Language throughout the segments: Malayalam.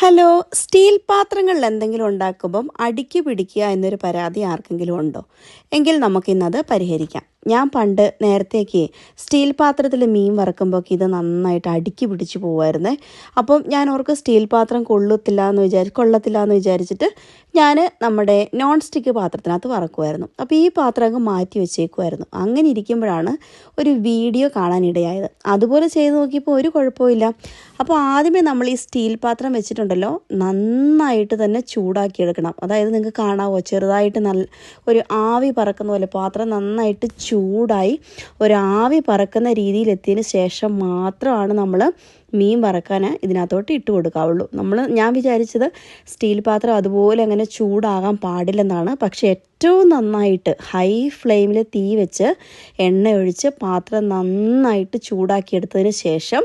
ഹലോ സ്റ്റീൽ പാത്രങ്ങളിൽ എന്തെങ്കിലും ഉണ്ടാക്കുമ്പം അടുക്കി പിടിക്കുക എന്നൊരു പരാതി ആർക്കെങ്കിലും ഉണ്ടോ? എങ്കിൽ നമുക്കിന്നത് പരിഹരിക്കാം. ഞാൻ പണ്ട് നേരത്തേക്ക് സ്റ്റീൽ പാത്രത്തിൽ മീൻ വറക്കുമ്പോൾ ഇത് നന്നായിട്ട് അടുക്കി പിടിച്ച് പോകുമായിരുന്നേ അപ്പം ഞാൻ ഓർക്ക് സ്റ്റീൽ പാത്രം കൊള്ളത്തില്ല എന്ന് വിചാരിച്ച് കൊള്ളത്തില്ല എന്ന് വിചാരിച്ചിട്ട് ഞാൻ നമ്മുടെ നോൺ സ്റ്റിക്ക് പാത്രത്തിനകത്ത് വറക്കുമായിരുന്നു. അപ്പോൾ ഈ പാത്രം അങ്ങ് മാറ്റി വെച്ചേക്കുമായിരുന്നു. അങ്ങനെ ഇരിക്കുമ്പോഴാണ് ഒരു വീഡിയോ കാണാനിടയായത് അതുപോലെ ചെയ്ത് നോക്കിയപ്പോൾ ഒരു കുഴപ്പമില്ല അപ്പോൾ ആദ്യമേ നമ്മൾ ഈ സ്റ്റീൽ പാത്രം വെച്ചിട്ടുണ്ടല്ലോ നന്നായിട്ട് തന്നെ ചൂടാക്കി എടുക്കണം. അതായത് നിങ്ങൾക്ക് കാണാവോ? ചെറുതായിട്ട് നല്ല ഒരു ആവി പറക്കുന്ന പോലെ പാത്രം നന്നായിട്ട് ചൂടായി ഒരാവി പറക്കുന്ന രീതിയിൽ എത്തിയതിന് ശേഷം മാത്രമാണ് നമ്മൾ മീൻ വറക്കാൻ ഇതിനകത്തോട്ട് ഇട്ട് കൊടുക്കാവുള്ളൂ. നമ്മൾ ഞാൻ വിചാരിച്ചത് സ്റ്റീൽ പാത്രം അതുപോലെ അങ്ങനെ ചൂടാകാൻ പാടില്ലെന്നാണ്. പക്ഷേ ഏറ്റവും നന്നായിട്ട് ഹൈ ഫ്ലെയിമിൽ തീ വെച്ച് എണ്ണ ഒഴിച്ച് പാത്രം നന്നായിട്ട് ചൂടാക്കിയെടുത്തതിന് ശേഷം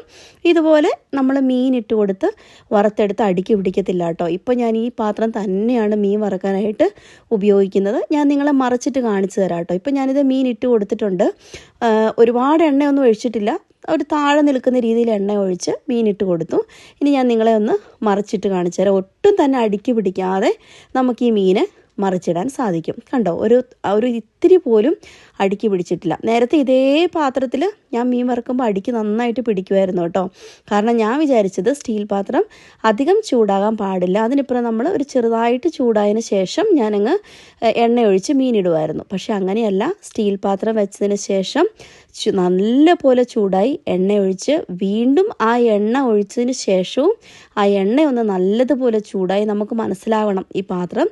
ഇതുപോലെ നമ്മൾ മീൻ ഇട്ട് കൊടുത്ത് വറുത്തെടുത്ത് അടുക്കി പിടിക്കത്തില്ല കേട്ടോ. ഇപ്പോൾ ഞാൻ ഈ പാത്രം തന്നെയാണ് മീൻ വറക്കാനായിട്ട് ഉപയോഗിക്കുന്നത്. ഞാൻ നിങ്ങളെ മറച്ചിട്ട് കാണിച്ചു തരാം കേട്ടോ. ഇപ്പോൾ ഞാനിത് മീൻ ഇട്ട് കൊടുത്തിട്ടുണ്ട്. ഒരുപാട് എണ്ണയൊന്നും ഒഴിച്ചിട്ടില്ല. ഒരു താഴെ നിൽക്കുന്ന രീതിയിൽ എണ്ണ ഒഴിച്ച് മീനിട്ട് കൊടുത്തു. ഇനി ഞാൻ നിങ്ങളെ ഒന്ന് മറിച്ചിട്ട് കാണിച്ചു തരാം. ഒട്ടും തന്നെ അടുക്കി പിടിക്കാതെ നമുക്ക് ഈ മീന് മറിച്ചിടാൻ സാധിക്കും. കണ്ടോ? ഒരു ഒരു ഇത്തിരി പോലും അടുക്കി പിടിച്ചിട്ടില്ല. നേരത്തെ ഇതേ പാത്രത്തിൽ ഞാൻ മീൻ വറുക്കുമ്പോൾ അടുക്കി നന്നായിട്ട് പിടിക്കുമായിരുന്നു കേട്ടോ. കാരണം ഞാൻ വിചാരിച്ചത് സ്റ്റീൽ പാത്രം അധികം ചൂടാകാൻ പാടില്ല. അതിനിപ്പുറം നമ്മൾ ഒരു ചെറുതായിട്ട് ചൂടായതിന് ശേഷം ഞാനങ്ങ് എണ്ണ ഒഴിച്ച് മീനിടുമായിരുന്നു പക്ഷെ അങ്ങനെയല്ല. സ്റ്റീൽ പാത്രം വെച്ചതിന് ശേഷം നല്ല പോലെ ചൂടായി എണ്ണ ഒഴിച്ച് വീണ്ടും ആ എണ്ണ ഒഴിച്ചതിന് ശേഷവും ആ എണ്ണ ഒന്ന് നല്ലതുപോലെ ചൂടായി നമുക്ക് മനസ്സിലാവണം ഈ പാത്രം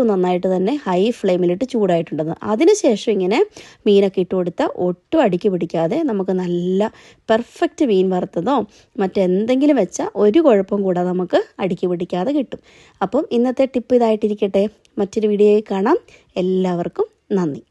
ഏറ്റവും നന്നായിട്ട് തന്നെ ഹൈ ഫ്ലെയിമിലിട്ട് ചൂടായിട്ടുണ്ടെന്ന് അതിനുശേഷം ഇങ്ങനെ മീനൊക്കെ ഇട്ട് കൊടുത്താൽ ഒട്ടും അടിക്ക് പിടിക്കാതെ നമുക്ക് നല്ല പെർഫെക്റ്റ് മീൻ വറുത്തതോ മറ്റെന്തെങ്കിലും വെച്ചാൽ ഒരു കുഴപ്പം കൂടാതെ നമുക്ക് അടിക്ക് പിടിക്കാതെ കിട്ടും. അപ്പം ഇന്നത്തെ ടിപ്പ് ഇതായിട്ടിരിക്കട്ടെ. മറ്റൊരു വീഡിയോയിൽ കാണാം. എല്ലാവർക്കും നന്ദി.